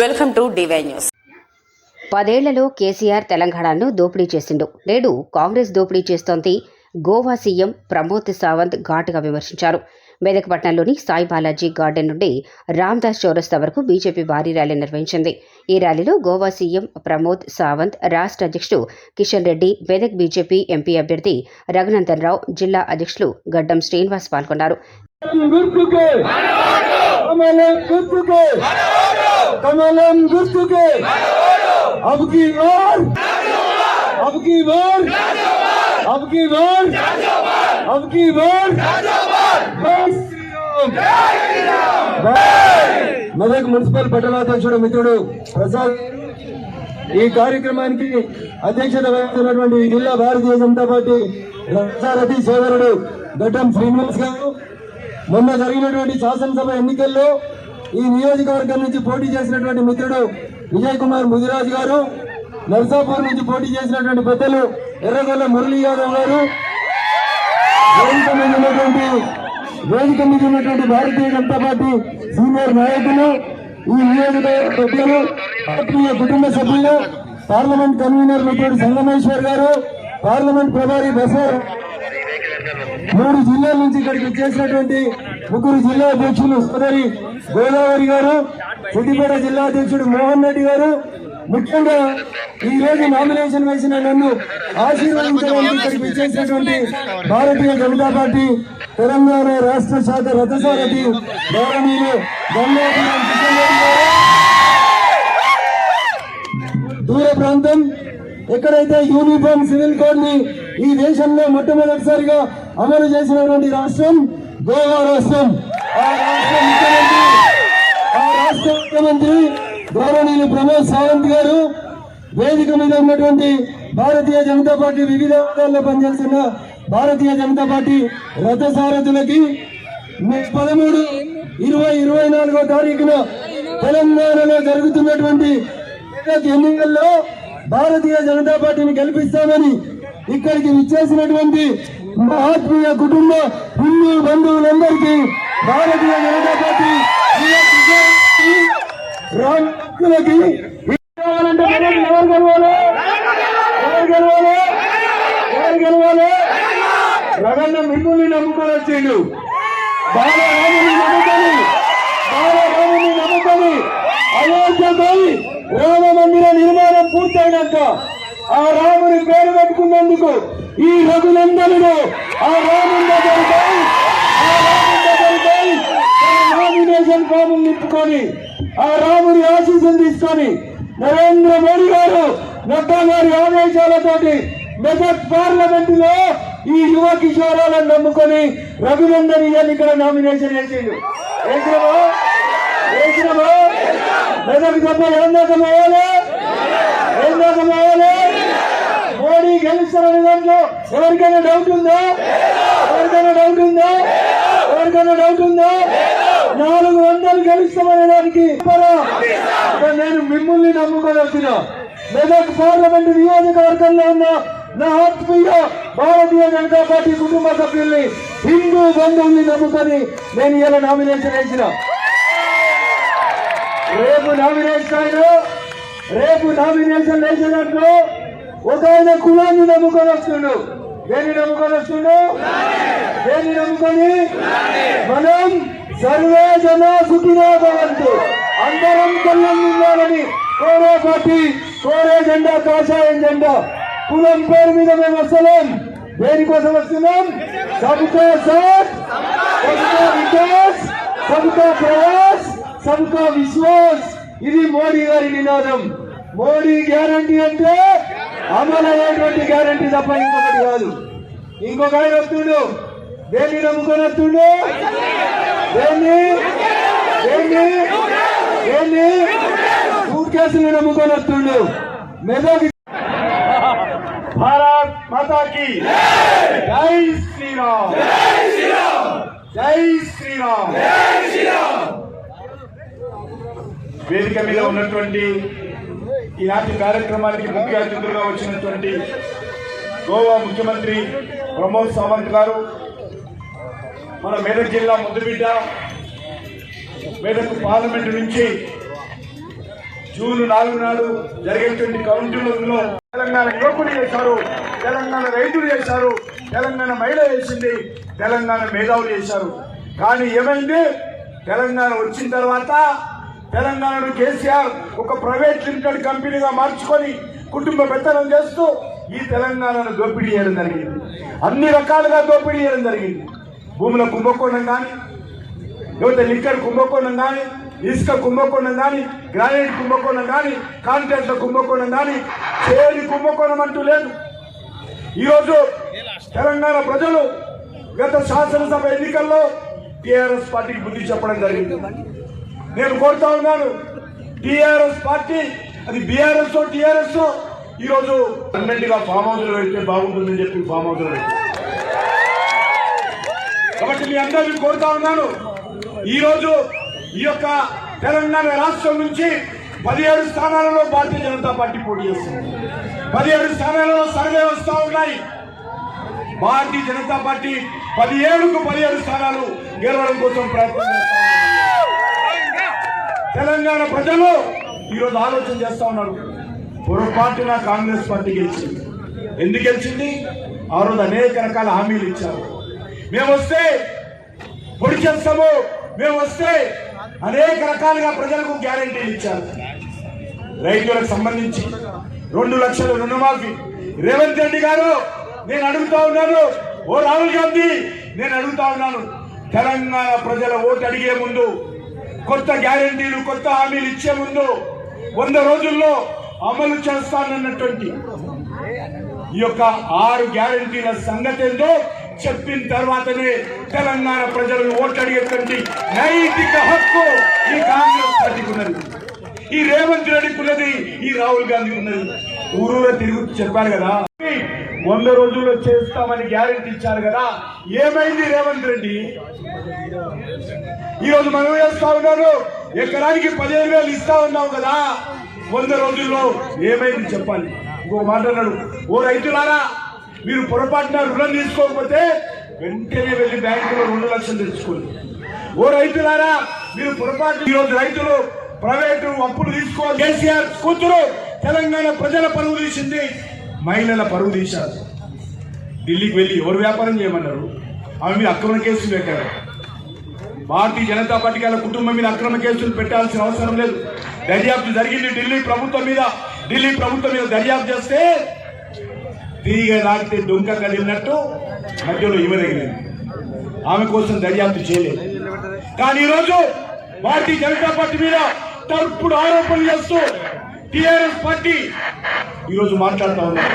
Welcome to DY news. పదేళ్ళలో కేసీఆర్ తెలంగాణను దోపిడీ చేసిండు. నేడు కాంగ్రెస్ దోపిడీ చేస్తోంది గోవా సీఎం ప్రమోద్ సావంత్ ఘాటుగా విమర్శించారు. మెదక్పట్నంలోని సాయి బాలాజీ గార్డెన్ నుండి రామ్దాస్ చౌరస్తా వరకు బీజేపీ భారీ ర్యాలీ నిర్వహించింది. ఈ ర్యాలీలో గోవా సీఎం ప్రమోద్ సావంత్ రాష్ట్ర అధ్యక్షుడు కిషన్ రెడ్డి మెదక్ బీజేపీ ఎంపీ అభ్యర్థి రఘునందన్ రావు జిల్లా అధ్యక్షులు గడ్డం శ్రీనివాస్ పాల్గొన్నారు. కమలం గుర్తుకే. అబ్కి వార్. అబ్కి వార్. అబ్కి వార్. అబ్కి వార్. మెదక్ మున్సిపల్ పట్టణాధ్యక్షుడు మిత్రుడు ప్రసాద్ ఈ కార్యక్రమానికి అధ్యక్షత వహిస్తున్నటువంటి జిల్లా భారతీయ జనతా పార్టీ రసారథి సోదరుడు ఘటం శ్రీనివాస్ గారు. మొన్న జరిగినటువంటి శాసనసభ ఎన్నికల్లో ఈ నియోజకవర్గం నుంచి పోటీ చేసినటువంటి మిత్రుడు విజయ్ కుమార్ ముదిరాజ్ గారు నర్సాపూర్ నుంచి పోటీ చేసినటువంటి పెద్దలు ఎర్రగొల్ల మురళీ యాదవ్ గారు వేదిక మీద ఉన్నటువంటి వేదిక మీద ఉన్నటువంటి భారతీయ జనతా పార్టీ సీనియర్ నాయకులు ఈ నియోజకవర్గ పెద్దలు ఆత్మీయ కుటుంబ సభ్యులు పార్లమెంట్ కన్వీనర్ మిత్రుడు సంగమేశ్వర్ గారు పార్లమెంట్ ప్రభారి బసర్ మూడు జిల్లాల నుంచి ఇక్కడికి చేసినటువంటి ముగ్గురు జిల్లా అధ్యక్షులు సోదరి గోదావరి గారు సిద్దిపేట జిల్లా అధ్యక్షుడు మోహన్ రెడ్డి గారు. ముఖ్యంగా ఈ రోజు నామినేషన్ వేసిన నన్ను ఆశీర్వదించడానికి ఇక్కడికి చేసినటువంటి భారతీయ జనతా పార్టీ తెలంగాణ రాష్ట్ర శాఖ రథసారథి గౌరవనీయులు గారు. దూర ప్రాంతం ఎక్కడైతే యూనిఫామ్ సివిల్ కోడ్ని ఈ దేశంలో మొట్టమొదటిసారిగా అమలు చేసినటువంటి రాష్ట్రం గోవా రాష్ట్రం ఆ రాష్ట్ర ముఖ్యమంత్రి ఆ రాష్ట్ర ముఖ్యమంత్రి గౌరవనీయులు ప్రమోద్ సావంత్ గారు వేదిక మీద ఉన్నటువంటి భారతీయ జనతా పార్టీ వివిధ హోదాల్లో పనిచేస్తున్న భారతీయ జనతా పార్టీ రథసారథులకి మే పదమూడు ఇరవై ఇరవై నాలుగో తారీఖున తెలంగాణలో జరుగుతున్నటువంటి ఎన్నికల్లో భారతీయ జనతా పార్టీని గెలిపిస్తామని ఇక్కడికి విచ్చేసినటువంటి మా ఆత్మీయ కుటుంబ హిందూ బంధువులందరికీ భారతీయ జనతా పార్టీ రాష్ట్రులకి ఎవరు గెలవాలి? ఎవరు గెలవాలి? ఎవరు గెలవాలి? రగన్న మిమ్మల్ని నమ్ముకొని వచ్చిండు. బాలరాముని నమ్ముకొని బాలరాముని నమ్ముకొని అయోధ్యపై రామ మందిర నిర్మాణం పూర్తయినాక ఆ రాముని పేరు పెట్టుకున్నందుకు ఈ రఘునందనుడు ఆ రాముని దగ్గరికి ఆ రాముని దగ్గరికి నామినేషన్ ఫామ్ నింపుకొని ఆ రాముని ఆశీస్సులు తీసుకొని నరేంద్ర మోడీ గారు నడ్డా గారి ఆదేశాలతోటి మెదక్ పార్లమెంట్లో ఈ యువ కిషోరాలను నమ్ముకొని రఘునందన్ ఇక్కడ నామినేషన్ వేసిండు. వేసినామో వేసినామో మెదక్ సభ ఎందాకం పోవాలి ఎందాకం పోవాలి గెలుస్తారనే దాంట్లో ఎవరికైనా డౌట్ ఉందా? ఎవరికైనా డౌట్ ఉందా? ఎవరికైనా డౌట్ ఉందా? నాలుగు వందలు గెలుస్తామనే దానికి నేను మిమ్మల్ని నమ్ముకొని వచ్చిన మెదక్ పార్లమెంట్ నియోజకవర్గంలో ఉన్న నా ఆత్మీయ భారతీయ జనతా పార్టీ కుటుంబ సభ్యుల్ని హిందూ బంధువుల్ని నమ్ముకొని నేను ఇలా నామినేషన్ వేసిన. రేపు నామినేషన్ రేపు నామినేషన్ వేసే ఒక ఆయన కులాన్ని నమ్ముకొని వస్తుండు. దేన్ని నమ్ముకొని వస్తుండు? దేన్ని నమ్ముకొని? మనం సర్వే జన సుఖినో భవంతు. అందరం కళ్ళని ఉండాలని కోరే పార్టీ కోరే జెండా కాషాయం జెండా. కులం పేరు మీద మేము వస్తలేం. దేనికోసం వస్తున్నాం? సబ్కా సాత్ సబ్కా వికాస్ సబ్కా ప్రయాస్ సబ్కా విశ్వాస్. ఇది మోడీ గారి నినాదం. మోడీ గ్యారంటీ అంటే అమలు అయ్యేటువంటి గ్యారంటీ తప్ప ఇంకొకటి కాదు. ఇంకొక ఆయన వస్తుండు. దేన్ని నమ్ముకొని వస్తుండు? దేన్ని? దేన్ని? దేన్ని? సూట్ కేసులు నమ్ముకొని వస్తుండు. మెదక్ భారత్ మాతాకి. జై శ్రీరామ్. జై శ్రీరామ్. వేదిక మీద ఉన్నటువంటి ఈనాటి కార్యక్రమానికి ముఖ్య అతిథులుగా వచ్చినటువంటి గోవా ముఖ్యమంత్రి ప్రమోద్ సావంత్ గారు మన మెదక్ జిల్లా ముద్దుబిడ్డ మెదక్ పార్లమెంటు నుంచి జూన్ నాలుగు నాడు జరిగేటువంటి కౌంటింగ్లో తెలంగాణ యువకులు చేశారు తెలంగాణ రైతులు చేశారు తెలంగాణ మహిళ చేసింది తెలంగాణ మేధావులు చేశారు. కానీ ఏమైంది? తెలంగాణ వచ్చిన తర్వాత తెలంగాణను కేసీఆర్ ఒక ప్రైవేట్ లిమిటెడ్ కంపెనీగా మార్చుకొని కుటుంబ పెత్తనం చేస్తూ ఈ తెలంగాణను దోపిడీ చేయడం జరిగింది. అన్ని రకాలుగా దోపిడీ చేయడం జరిగింది. భూముల కుంభకోణం కానీ లేకపోతే లిక్కర్ కుంభకోణం కానీ ఇసుక కుంభకోణం కానీ గ్రానైట్ కుంభకోణం కానీ కాంట్రాక్ట్ల కుంభకోణం కానీ చేయని కుంభకోణం అంటూ లేదు. ఈరోజు తెలంగాణ ప్రజలు గత శాసనసభ ఎన్నికల్లో టీఆర్ఎస్ పార్టీకి బుద్ధి చెప్పడం జరిగింది. నేను కోరుతా ఉన్నాను. టిఆర్ఎస్ పార్టీ అది బీఆర్ఎస్ టిఆర్ఎస్ ఈరోజు అన్నింటిగా ఫామ్ హౌస్లో వెళ్తే బాగుంటుందని చెప్పి ఫామ్ హౌస్లో కాబట్టి మీ అందరినీ కోరుతా ఉన్నాను. ఈ రోజు ఈ యొక్క తెలంగాణ రాష్ట్రం నుంచి పదిహేడు స్థానాలలో భారతీయ జనతా పార్టీ పోటీ చేస్తుంది. పదిహేడు స్థానాలలో సర్వే వస్తూ ఉన్నాయి. భారతీయ జనతా పార్టీ పదిహేడుకు పదిహేడు స్థానాలు గెలవడం కోసం ప్రయత్నం చేస్తా తెలంగాణ ప్రజలు ఈరోజు ఆలోచన చేస్తా ఉన్నారు. పొరపాటున కాంగ్రెస్ పార్టీ గెలిచింది. ఎందుకు గెలిచింది? ఆ రోజు అనేక రకాల హామీలు ఇచ్చారు. మేము వస్తే పొడి చేస్తాము. మేము వస్తే అనేక రకాలుగా ప్రజలకు గ్యారంటీలు ఇచ్చారు. రైతులకు సంబంధించి రెండు లక్షల రుణమాఫీ. రేవంత్ రెడ్డి గారు నేను అడుగుతా ఉన్నాను. ఓ రాహుల్ గాంధీ నేను అడుగుతా ఉన్నాను. తెలంగాణ ప్రజల ఓటు అడిగే ముందు కొత్త గ్యారంటీలు కొత్త హామీలు ఇచ్చే ముందు వంద రోజుల్లో అమలు చేస్తానన్నటువంటి ఈ యొక్క ఆరు గ్యారంటీల సంగతి ఏందో చెప్పిన తర్వాతనే తెలంగాణ ప్రజలను ఓట్లు నైతిక హక్కు ఈ కాంగ్రెస్ పార్టీకి ఉన్నది. ఈ రేవంత్ రెడ్డికి ఉన్నది ఈ రాహుల్ గాంధీకి ఉన్నది. ఊరూరా తిరుగుతూ చెప్పారు కదా. వంద రోజుల్లో చేస్తామని గ్యారెంటీ ఇచ్చారు కదా. ఏమైంది రేవంత్ రెడ్డి? ఈ రోజు మనం చేస్తా ఉన్నారు ఎకరానికి పదిహేను వేలు ఇస్తా ఉన్నావు కదా. వంద రోజుల్లో ఏమైంది చెప్పాలి ఇంకో మాట ఓ రైతులారా మీరు పొరపాటున రుణం తీసుకోకపోతే వెంటనే వెళ్ళి బ్యాంకులో రెండు లక్షలు తెచ్చుకోండి. ఓ రైతులారా మీరు పొరపాటు ఈ రోజు రైతులు ప్రైవేటు అప్పులు తీసుకోవాలి. కేసీఆర్ కూతురు తెలంగాణ ప్రజల పరువు తీసింది. మహిళల పరువు తీశారు. ఢిల్లీకి వెళ్ళి ఎవరు వ్యాపారం చేయమన్నారు? ఆమె మీద అక్రమ కేసులు పెట్టారు. భారతీయ జనతా పార్టీ వాళ్ళ కుటుంబం మీద అక్రమ కేసులు పెట్టాల్సిన అవసరం లేదు. దర్యాప్తు జరిగింది ఢిల్లీ ప్రభుత్వం మీద. ఢిల్లీ ప్రభుత్వం మీద దర్యాప్తు చేస్తే తిరిగి లాగితే డొంక కదిలినట్టు మధ్యలో ఇవ తగిలింది. ఆమె కోసం దర్యాప్తు చేయలేదు. కానీ ఈరోజు భారతీయ జనతా పార్టీ మీద తప్పుడు ఆరోపణలు చేస్తూ టిఆర్ఎస్ పార్టీ ఈరోజు మాట్లాడుతూ ఉన్నారు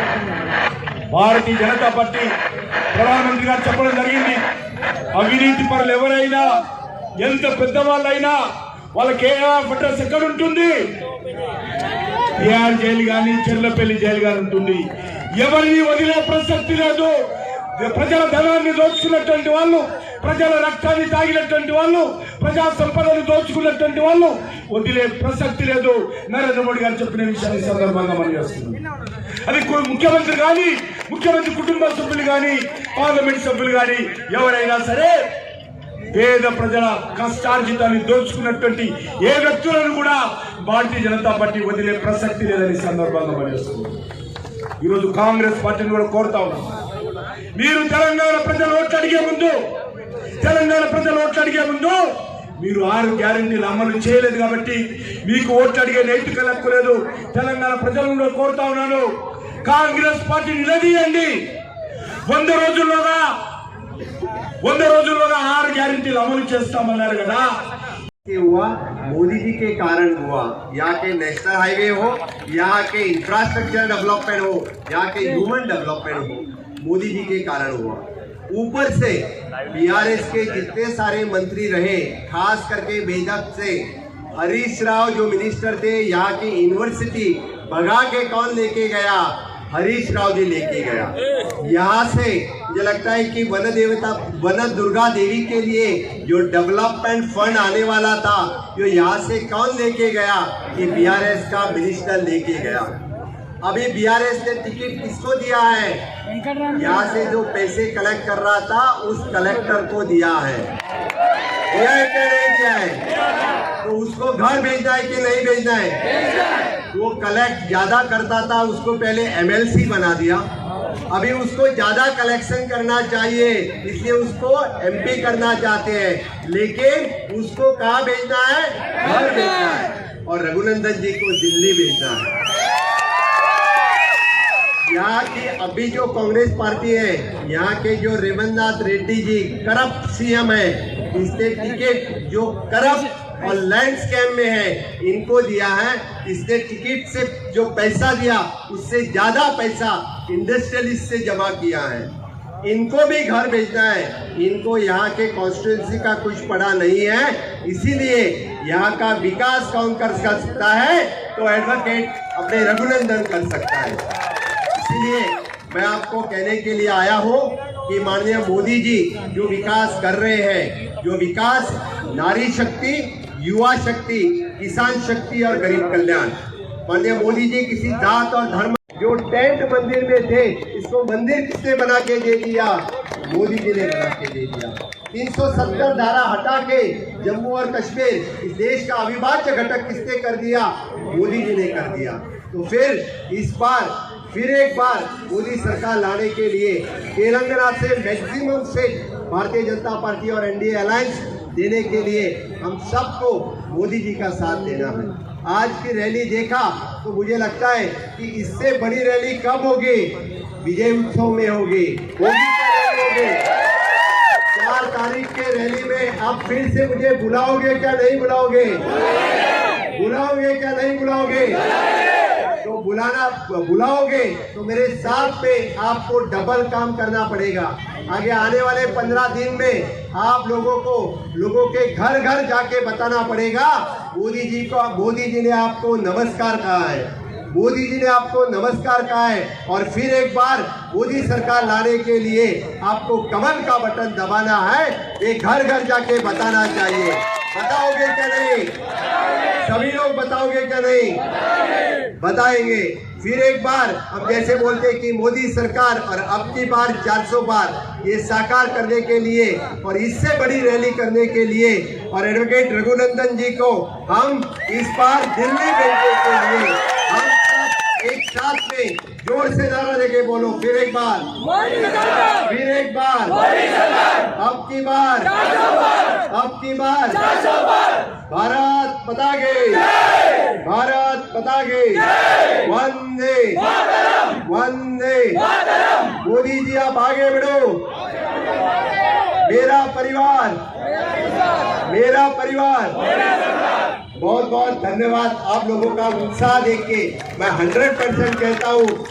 భారతీయ జనతా పార్టీ ప్రధానమంత్రి గారు చెప్పడం జరిగింది. అవినీతి పరులు ఎవరైనా ఎంత పెద్దవాళ్ళైనా వాళ్ళకి కేఆర్ అడ్రస్ ఎక్కడ ఉంటుంది? కేఆర్ జైలు కానీ చెర్లపల్లి జైలు కానీ ఉంటుంది. ఎవరిని వదిలే ప్రసక్తి లేదు. ప్రజల ధనాన్ని దోచుకున్నటువంటి వాళ్ళు ప్రజల రక్తాన్ని తాగినటువంటి వాళ్ళు ప్రజా సంపదను దోచుకున్నటువంటి వాళ్ళు వదిలే ప్రసక్తి లేదు. నరేంద్ర మోడీ గారు చెప్పిన విషయాన్ని సందర్భంగా మనం చేస్తున్నాం. అది ముఖ్యమంత్రి కానీ ముఖ్యమంత్రి కుటుంబ సభ్యులు కానీ పార్లమెంట్ సభ్యులు కానీ ఎవరైనా సరే పేద ప్రజల కష్టార్జితాన్ని దోచుకున్నటువంటి ఏ వ్యక్తులను కూడా భారతీయ జనతా పార్టీ వదిలే ప్రసక్తి లేదని సందర్భంగా సందర్భంగా చేస్తున్నాం. ఈరోజు కాంగ్రెస్ పార్టీని కూడా కోరుతా ఉన్నాం. మీరు తెలంగాణ ప్రజలు ఓట్లు అడిగే ముందు తెలంగాణ ప్రజలు ఓట్లు అడిగే ముందు మీరు ఆరు గ్యారంటీలు అమలు చేయలేదు కాబట్టి మీకు ఓట్లు అడిగే నైతిక హక్కు లేదు తెలంగాణ ప్రజలను కూడా కోరుతా ఉన్నాను కాంగ్రెస్ పార్టీ నిలదీయండి వంద రోజుల్లోగా వంద రోజుల్లోగా ఆరు గ్యారంటీలు అమలు చేస్తామన్నారు కదా के हुआ मोदी जी के कारण हुआ यहाँ के नेशनल हाईवे हो यहाँ के इंफ्रास्ट्रक्चर डेवलपमेंट हो यहाँ के ह्यूमन डेवलपमेंट हो मोदी जी के कारण हुआ। ऊपर से बीआरएस के जितने सारे मंत्री रहे, खास करके बेजक से, हरीश राव जो मिनिस्टर थे, यहाँ की यूनिवर्सिटी भगा के कौन लेके गया? हरीश राव जी लेके गया। यहाँ से मुझे लगता है कि वन देवता, वन दुर्गा देवी के लिए जो डेवलपमेंट फंड आने वाला था, जो यहाँ से कौन लेके गया कि बीआरएस का मिनिस्टर लेके गया? अभी बीआरएस ने टिकट किसको दिया है? यहाँ से जो पैसे कलेक्ट कर रहा था उस कलेक्टर को दिया है। दिया है क्या नहीं दिया है। तो उसको घर भेजना है कि नहीं भेजना है? वो कलेक्ट ज़्यादा करता था उसको पहले एमएलसी बना दिया। अभी उसको ज़्यादा कलेक्शन करना चाहिए इसलिए उसको एमपी करना चाहते हैं। लेकिन उसको कहाँ भेजना है? घर भेजना है। और रघुनंदन जी को दिल्ली भेजना है। यहाँ की अभी जो कांग्रेस पार्टी है, यहाँ के जो रेवन्नाथ रेड्डी जी, करप्ट सीएम है, इसने टिकट जो करप्ट और लैंड स्कैम में है, इनको दिया है। इसने टिकट से जो पैसा दिया, उससे ज़्यादा पैसा इंडस्ट्रियलिस्ट से जमा किया है। इनको भी घर भेजना है। इनको यहाँ के कॉन्स्टिट्यूंसी का कुछ पड़ा नहीं है। इसीलिए यहाँ का विकास कौन कर सकता है तो एडवोकेट अपने रघुनंदन कर सकता है। इसलिए मैं आपको कहने के लिए आया हूँ कि माननीय मोदी जी जो विकास कर रहे हैं, जो विकास, नारी शक्ति, युवा शक्ति, किसान शक्ति और गरीब कल्याण। माननीय मोदी जी किसी जात और धर्म जो टेंट मंदिर में थे, इसको मंदिर किसने बना के दे दिया? मोदी जी ने बना के दे दिया। 370 धारा हटा के जम्मू और कश्मीर, इस देश का अविभाज्य घटक किसने कर दिया? मोदी जी ने कर दिया। तो फिर इस बार फिर एक बार मोदी सरकार लाने के लिए तेलंगाना से maximum seat Bharatiya Janata party और एनडीए अलायंस देने के लिए हम सबको मोदी जी का साथ देना है। आज की रैली देखा तो मुझे लगता है कि इससे बड़ी रैली कब होगी? विजय उत्सव में होगी। चार तारीख के रैली में आप फिर से मुझे बुलाओगे क्या नहीं बुलाओगे? बुलाओगे क्या नहीं बुलाओगे? बुलाना, बुलाओगे तो मेरे साथ में आपको डबल काम करना पड़ेगा। आगे आने वाले पंद्रह दिन में आप लोगों को, लोगों के घर घर जाके बताना पड़ेगा, मोदी जी को, मोदी जी ने आपको नमस्कार कहा है। मोदी जी ने आपको नमस्कार कहा है और फिर एक बार मोदी सरकार लाने के लिए आपको कमल का बटन दबाना है। ये घर घर जाके बताना चाहिए। बताओगे क्या नहीं? सभी लोग बताओगे क्या नहीं? बताएँगे। फिर एक बार अब जैसे बोलते कि मोदी सरकार और अब की बार 400 बार ये साकार करने के लिए और इससे बड़ी रैली करने के लिए और एडवोकेट रघुनंदन जी को हम इस बार दिल्ली भेजने के लिए हम सब एक साथ में ज़ोर से नारा देके बोलो। फिर एक बार। फिर एक बार। अब की बार। अब की बार। भारत पता गई भारत पता गई वंदे। वंदे। मोदी जी, आप आगे बढ़ो। मेरा परिवार। मेरा परिवार। बहुत बहुत धन्यवाद आप लोगों का उत्साह देख के। मैं हंड्रेड परसेंट कहता हूँ।